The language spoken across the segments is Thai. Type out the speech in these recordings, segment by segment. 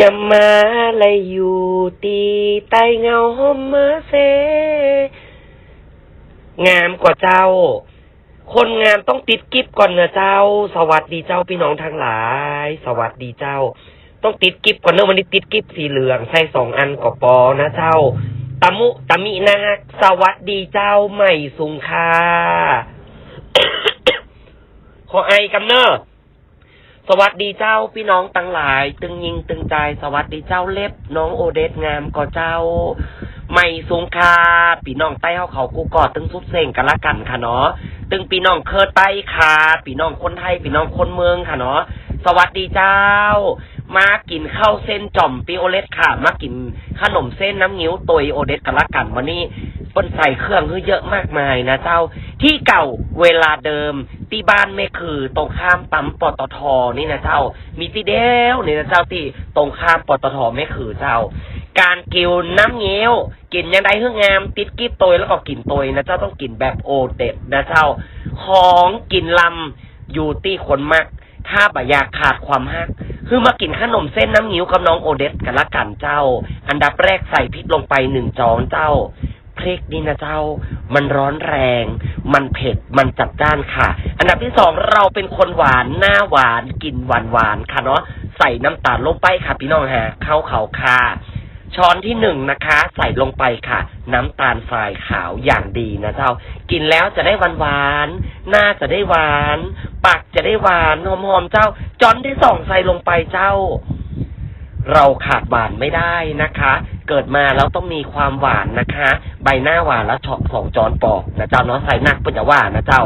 ยำมาเลยอยู่ตีใต้เงาห่มเมอเซ งามกว่าเจ้า คนงามต้องติดกิฟก่อนนะเจ้า สวัสดีเจ้าพี่น้องทั้งหลาย สวัสดีเจ้า ต้องติดกิฟก่อนเนอะวันนี้ติดกิฟสีเหลืองใส่สองอันก็ปอนะเจ้าตะมุตะมินะฮะสวัสดีเจ้าใหม่สุงคาขอไอกำเนอะ สวัสดีเจ้าพี่น้องตั้งหลาย ตึงยิงตึงใจสวัสดีเจ้าเล็บ น้องโอเดสงามก็เจ้า ไม่สูงคาพี่น้องใต้เขาเขากูกอดตึงสุดเส่งกันละกันค่ะเนาะตึงพี่น้องเคอใต้คาพี่น้องคนไทยพี่น้องคนเมืองค่ะเนาะสวัสดีเจ้า มากินข้าวเส้นจ่อมปีโอเลสค่ะ มากินขนมเส้นน้ำงิ้วตยโอเดสกันละกันวันนี้ เปิ้นใส่เครื่องคือเยอะมากมายนะเจ้า ที่เก่าเวลาเดิมที่บ้านไม่คือตรงข้ามปั๊มปตทนี่นะเจ้า มีที่เดียวนี่นะเจ้าที่ตรงข้ามปตทไม่คือเจ้า การกิวน้ำเงี้ยวกินยังไงเฮืองาม ติดกิ๊บตยแล้วก็กินตยนะเจ้าต้องกินแบบโอเด็ดนะเจ้า ของกินลำอยู่ที่คนมากถ้าบอยากขาดความฮัก คือมากินขนมเส้นน้ำงิ้วกับน้องโอเดสกันละกันเจ้า อันดับแรกใส่พริกลงไปหนึ่งจอนเจ้า ริกนี่นะเจ้า มันร้อนแรง มันเผ็ด มันจัดจ้านค่ะ อันดับที่สองเราเป็นคนหวานหน้าหวานกินหวานหวานค่ะเนาะใส่น้ำตาลลงไปค่ะพี่น้องฮะเข้าเขาค่ะช้อนที่หนึ่งนะคะ ใส่ลงไปค่ะ น้ำตาลทรายขาวอย่างดีนะเจ้า กินแล้วจะได้หวานหวานหน้าจะได้หวาน ปากจะได้หวานหอมๆเจ้าช้อนที่สองใส่ลงไปเจ้า เราขาดหวานไม่ได้นะคะ เกิดมาแล้วต้องมีความหวานนะคะ ใบหน้าหวานแล้วชอบสองจอนปอกนะเจ้าเนาะใส่หนักเปิ้นจะว่านะเจ้า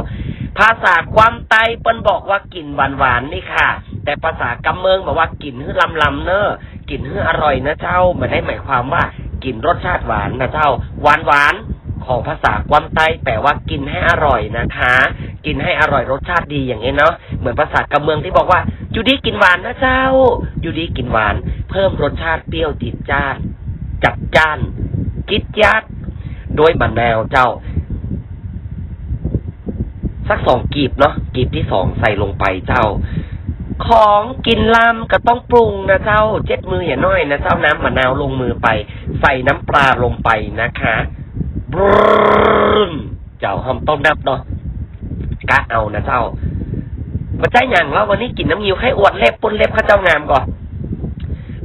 ภาษาความไตเปิ้นบอกว่ากินหวานหวานนี่ค่ะ แต่ภาษากำเมืองบอกว่ากินฮื้อลำลำเนอะกินฮื้ออร่อยนะเจ้าไม่ได้หมายความว่ากินรสชาติหวานนะเจ้าหวานหวานของภาษาความไตแปลว่ากินให้อร่อยนะคะ กินให้อร่อยรสชาติดีอย่างนี้เนาะเหมือนภาษากำเมืองที่บอกว่าอยู่ดีกินหวานนะเจ้าอยู่ดีกินหวาน เพิ่มรสชาติเปรี้ยวติดจ้านจัดจ้านจิตยัดโดยมะนาวเจ้า สักสองกีบเนาะกีบที่สองใส่ลงไปเจ้า ของกินลำก็ต้องปรุงนะเจ้า เจ็ดมืออย่าน้อยนะเจ้าน้ำมะนาวลงมือไป ใส่น้ำปลาลงไปนะคะบรึมเจ้าหอมต้มนับเนาะ กะเอานะเจ้ามาใจอย่างแล้ววันนี้กินน้ำยิวให้อวดเล็บปนเล็บข้าเจ้างามก่อน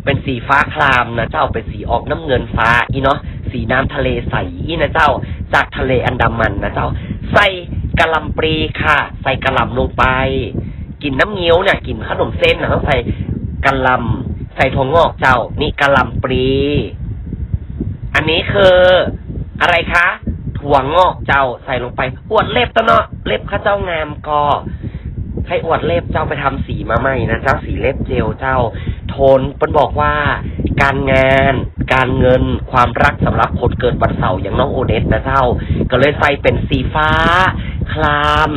เป็นสีฟ้าครามนะเจ้าเป็นสีออกน้ำเงินฟ้าอีเนาะสีน้ำทะเลใสอีนะเจ้า จากทะเลอันดามันนะเจ้า ใส่กะหล่ำปลีค่ะ ใส่กะหล่ำลงไป กินน้ำเงี้ยวเนี่ยกินขนมเส้นนะต้องใส่กะหล่ำใส่ถั่วงอกเจ้า นี่กะหล่ำปลีอันนี้คืออะไรคะ ถั่วงอกเจ้าใส่ลงไป อวดเล็บตะเนาะเล็บข้าเจ้างามก็ให้อวดเล็บเจ้าไปทำสีมาใหม่นะเจ้าสีเล็บเจลเจ้า โทนเปิ้นบอกว่า การงาน การเงินความรักสำหรับคนเกิดวันเสาร์อย่างน้องโอเดสนะเจ้า ก็เลยใส่เป็นสีฟ้า คลาม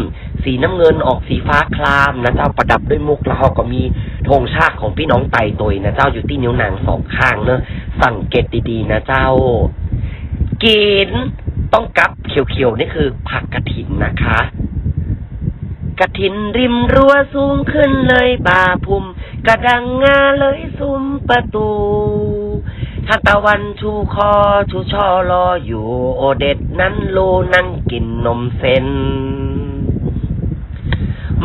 สีน้ำเงินออกสีฟ้าคลามนะเจ้าประดับด้วยมุกแล้วก็มีธงชาติของพี่น้องไต่ตยนะเจ้าอยู่ที่นิ้วนางสองข้างเนอะสังเกตดีๆนะเจ้ากิน ต้องกับเขียวๆนี่คือผักกระถินนะคะ กระถินริมรั้วสูงขึ้นเลยป่าพุ่มกระดังงาเลยซุ้มประตูทานตะวันชูคอชูช่อรออยู่ โอเด็ดนั้นโลนั่งกินนมเส้น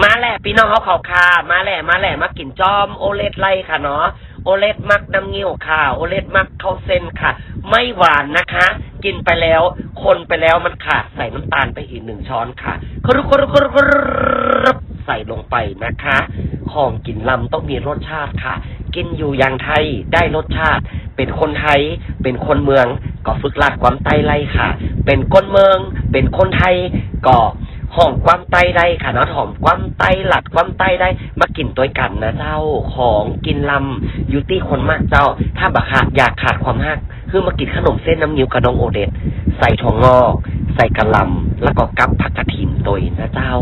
มาแหละพี่น้องเขาเขาคามาแหละมาแหละมากินจอมโอเลตไลค่ะเนาะโอเลตมักน้ำเงี้ยวค่ะ โอเลตมักข้าวเส้นค่ะ ไม่หวานนะคะ กินไปแล้ว คนไปแล้วมันขาดใส่น้ำตาลไปอีกหนึ่งช้อนค่ะครุครุครุครุใส่ลงไปนะคะ ของกินลำต้องมีรสชาติค่ะ กินอยู่อย่างไทยได้รสชาติ เป็นคนไทย เป็นคนเมือง ก็ฝึกลักความไตไล่ค่ะ เป็นคนเมือง เป็นคนไทยก็ ห้องความไตได้ค่ะเนาะหอมความไตหลัดความไตได้ มากินตัวกันนะเจ้าของกินลำยู่ที่คนมากเจ้า ถ้าบักขาดอยากขาดความฮักคือมากินขนมเส้นน้ำนิ้วกระดองโอเดตใส่ถั่วงอก ใส่กะหล่ำแล้วก็กับผักกระถินตัวนะเจ้า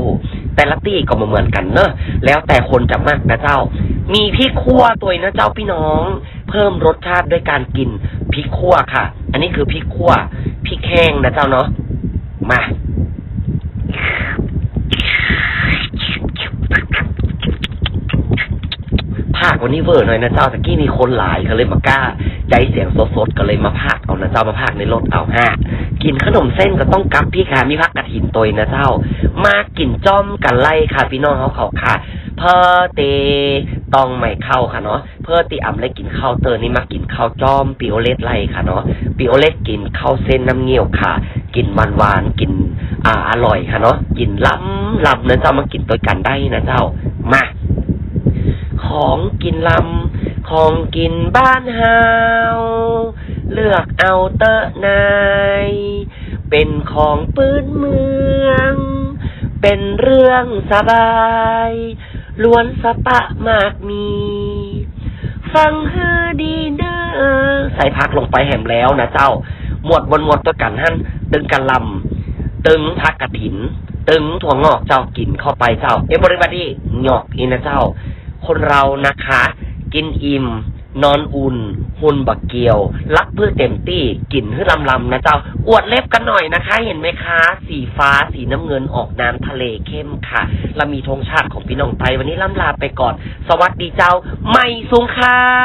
แต่ละตี้ก็มาเหมือนกันเนอะแล้วแต่คนจะมากนะเจ้า มีพริกขั่วตัวนะเจ้าพี่น้อง เพิ่มรสชาติด้วยการกินพริกขั่วค่ะ อันนี้คือพริกขั่วพริกแห้งนะเจ้าเนาะมา กวันนี้เวอร์หน่อยนะเจ้าตะกี้มีคนหลายก็เลยมากล้า ใจเสียงสดๆก็เลยมาพากเอานะเจ้ามาพากในรถเอาห้ากินขนมเส้นก็ต้องกลับพี่ค่ะมีพักกระถินตัวนะเจ้า มากินจ้อมกันไล่ค่ะพี่น้องเขาเขาค่ะ เพอเตต้องไม่เข้าค่ะเนาะเพื่อตีอ่ำเลยกินข้าวเตอร์นี่มากินข้าวจ้อมปิโอเลตไล่ค่ะเนาะปิโอเลตกินข้าวเส้นน้ำเงี้ยวค่ะ กินหวานหวานกินอ่าอร่อยค่ะเนาะกินล้ำล้ำนะเจ้ามากินตัวกันได้นะเจ้ามา ของกินลำ ของกินบ้านเฮา เลือกเอาเตอะนายเป็นของปื้นเมือง เป็นเรื่องสบาย ล้วนสปะมากมี ฟังเฮอดีเด้อใส่พักลงไปแหมแล้วนะเจ้า หมวดบนหมวดตัวกันหั่นตึงกันลำ ตึงพักกระถิน ตึงถั่วงอกเจ้ากินเข้าไปเจ้า เอบริบาดีหงอกอีนะเจ้า คนเรานะคะ กินอิ่ม นอนอุ่น หุ่นบักเกียว รักเพื่อเต็มตี้กินเพื่อลำลำนะเจ้า อวดเล็บกันหน่อยนะคะ เห็นไหมคะ สีฟ้าสีน้ำเงินออกน้ำทะเลเข้มค่ะและมีธงชาติของพี่น้องไทยวันนี้ล่ำลาไปก่อน สวัสดีเจ้า ไม่สูงค่ะ